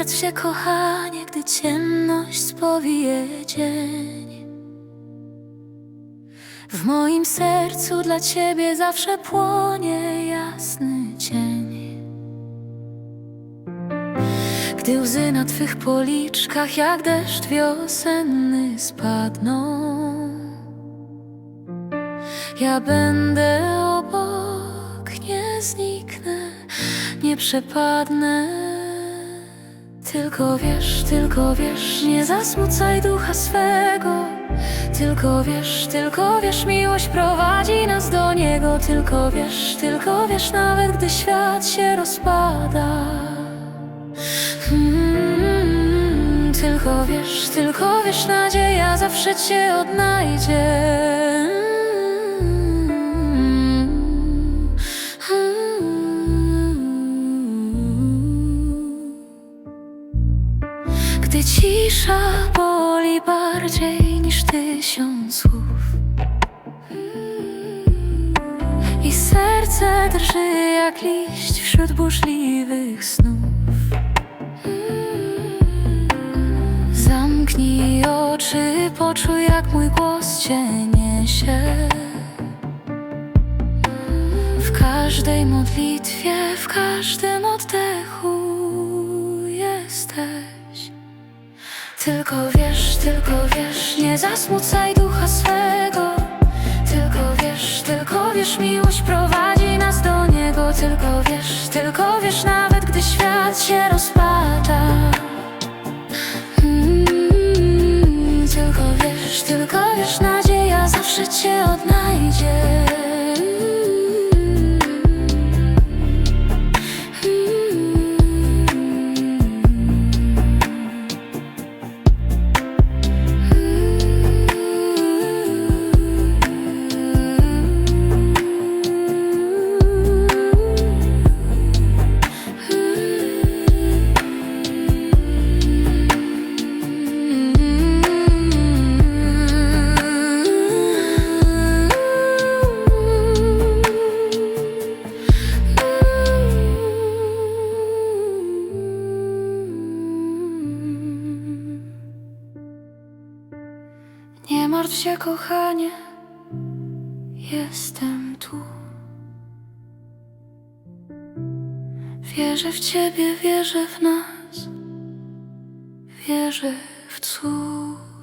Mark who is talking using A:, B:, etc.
A: Martw się, kochanie, gdy ciemność spowije dzień. W moim sercu dla ciebie zawsze płonie jasny cień. Gdy łzy na twych policzkach jak deszcz wiosenny spadną, ja będę obok, nie zniknę, nie przepadnę. Tylko wiesz, tylko wiesz, nie zasmucaj ducha swego. Tylko wiesz, tylko wiesz, miłość prowadzi nas do niego. Tylko wiesz, tylko wiesz, nawet gdy świat się rozpada. Mm, tylko wiesz, tylko wiesz, nadzieja zawsze cię odnajdzie. Gdy cisza boli bardziej niż tysiąc słów. I serce drży jak liść wśród burzliwych snów. Zamknij oczy, poczuj jak mój głos cię niesie W każdej modlitwie, w każdym oddechu jesteś Tylko wiesz, tylko wiesz, nie zasmucaj ducha swego. Tylko wiesz, tylko wiesz, miłość prowadzi nas do niego. Tylko wiesz, tylko wiesz, nawet gdy świat się rozpada martw się, kochanie, jestem tu. Wierzę w ciebie, wierzę w nas, wierzę w cud.